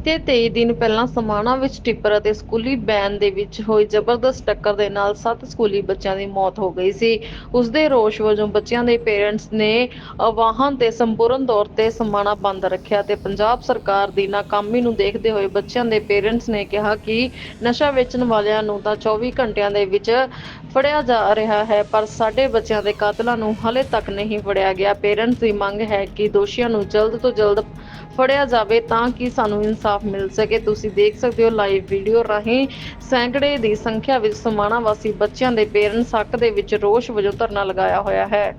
ਬੀਤੇ 23 ਦਿਨ ਪਹਿਲਾਂ ਸਮਾਣਾ ਵਿੱਚ ਟਿੱਪਰ ਅਤੇ ਸਕੂਲੀ ਬੈਨ ਦੇ ਵਿੱਚ ਹੋਈ ਜ਼ਬਰਦਸਤ ਟੱਕਰ ਦੇ ਨਾਲ 7 ਸਕੂਲੀ ਬੱਚਿਆਂ ਦੀ ਮੌਤ ਹੋ ਗਈ ਸੀ। ਉਸ ਦੇ ਰੋਸ਼ ਵਜੋਂ ਬੱਚਿਆਂ ਦੇ ਪੇਰੈਂਟਸ ਨੇ ਅ, ਤੇ ਸੰਪੂਰਨ ਤੌਰ ਤੇ ਸਮਾਣਾ ਬੰਦ ਰੱਖਿਆ ਤੇ ਪੰਜਾਬ ਸਰਕਾਰ ਦੀ ਨਾਕਾਮੀ ਨੂੰ ਦੇਖਦੇ ਹੋਏ ਬੱਚਿਆਂ ਦੇ ਪੇਰੈਂਟਸ ਨੇ ਕਿਹਾ ਕਿ ਨਸ਼ਾ ਵੇਚਣ ਵਾਲਿਆਂ ਨੂੰ ਤਾਂ 24 ਘੰਟਿਆਂ ਦੇ ਵਿੱਚ ਫੜਿਆ ਜਾ ਰਿਹਾ ਹੈ ਪਰ ਸਾਡੇ ਬੱਚਿਆਂ ਦੇ ਕਾਤਲਾਂ ਨੂੰ ਹਲੇ ਤੱਕ ਨਹੀਂ ਫੜਿਆ ਗਿਆ। ਪੇਰੈਂਟਸ ਦੀ ਮੰਗ ਹੈ ਕਿ ਦੋਸ਼ੀਆਂ ਨੂੰ ਜਲਦ ਤੋਂ ਜਲਦ ਫੜਿਆ ਜਾਵੇ ਤਾਂ ਕਿ ਸਾਨੂੰ ਇਨਸਾਫ ਮਿਲ ਸਕੇ। ਤੁਸੀਂ ਦੇਖ ਸਕਦੇ ਹੋ ਲਾਈਵ ਵੀਡੀਓ ਰਾਹੀਂ ਸੈਂਕੜੇ ਦੀ ਸੰਖਿਆ ਵਿੱਚ ਸਮਾਣਾ ਵਾਸੀ ਬੱਚਿਆਂ ਦੇ ਪੇਰੈਂਟਸ ਹੱਕ ਦੇ ਵਿੱਚ ਰੋਸ਼ ਵਜੋਂ ਧਰਨਾ ਲਗਾਇਆ ਹੋਇਆ ਹੈ।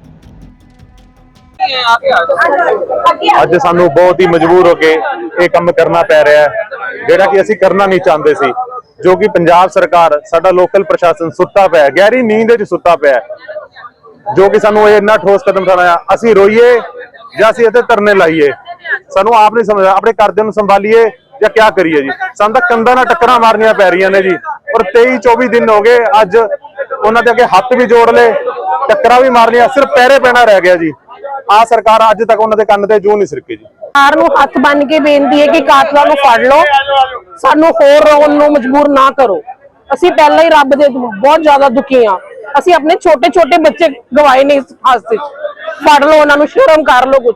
ਅੱਜ ਸਾਨੂੰ ਬਹੁਤ ਹੀ ਮਜਬੂਰ ਹੋ ਕੇ ਇਹ ਕੰਮ ਕਰਨਾ ਪੈ ਰਿਹਾ ਹੈ, ਜਿਹੜਾ ਕਿ ਅਸੀਂ ਕਰਨਾ ਨਹੀਂ ਚਾਹੁੰਦੇ ਸੀ, ਜੋ ਕਿ ਪੰਜਾਬ ਸਰਕਾਰ, ਸਾਡਾ ਲੋਕਲ ਪ੍ਰਸ਼ਾਸਨ ਸੁੱਤਾ ਪਿਆ ਗਹਿਰੀ ਨੀਂਦ ਵਿੱਚ ਸੁੱਤਾ ਪਿਆ ਜੋ ਕਿ ਸਾਨੂੰ ਇਹ ਇੰਨਾ ਠੋਸ ਕਦਮ ਉਠਾਉਣਾ ਅਸੀਂ ਰੋਈਏ ਜਾਂ ਅਸੀਂ ਇੱਥੇ ਧਰਨੇ ਲਾਈਏ। ਸਾਨੂੰ ਆਪ ਨਹੀਂ ਸਮਝ ਆਪਣੇ ਘਰਦਿਆਂ ਨੂੰ ਸੰਭਾਲੀਏ ਜਾਂ ਕਿਆ ਕਰੀਏ ਜੀ? ਸਾਨੂੰ ਤਾਂ ਕੰਧਾਂ ਨਾਲ ਟੱਕਰਾਂ ਮਾਰਨੀਆਂ ਪੈ ਰਹੀਆਂ ਨੇ ਜੀ। ਔਰ 23 24 ਦਿਨ ਹੋ ਗਏ, ਅੱਜ ਉਹਨਾਂ ਦੇ ਅੱਗੇ ਹੱਥ ਵੀ ਜੋੜ ਲਏ, ਟੱਕਰਾਂ ਵੀ ਮਾਰਨੀਆਂ ਸਿਰਫ ਪੈਰੇ ਪੈਣਾ ਰਹਿ ਗਿਆ ਜੀ। ਆ ਸਰਕਾਰ ਅੱਜ ਤੱਕ ਉਹਨਾਂ ਦੇ ਕੰਨ ਤੇ ਜੂ ਨਹੀਂ ਸਰਕੀ ਜੀ। ਸਰਕਾਰ ਨੂੰ ਹੱਥ ਬੰਨ ਕੇ ਬੇਨਤੀ ਹੈ ਕਿ ਕਾਤਲਾਂ ਨੂੰ ਫੜ ਲਓ। ਸਾਨੂੰ ਹੋਰ ਰੋਣ ਨੂੰ ਮਜਬੂਰ ਨਾ ਕਰੋ। ਅਸੀਂ ਪਹਿਲਾਂ ਹੀ ਰੱਬ ਦੇ ਬਹੁਤ ਜ਼ਿਆਦਾ ਦੁਖੀ ਆ ਅਸੀਂ ਆਪਣੇ ਛੋਟੇ ਛੋਟੇ ਬੱਚੇ ਗਵਾਏ ਨੇ ਇਸ ਹਾਦਸੇ 'ਚ। ਫੜ ਲਓ ਉਹਨਾਂ ਨੂੰ, ਸ਼ਰਮ ਕਰ ਲਓ ਕੁਝ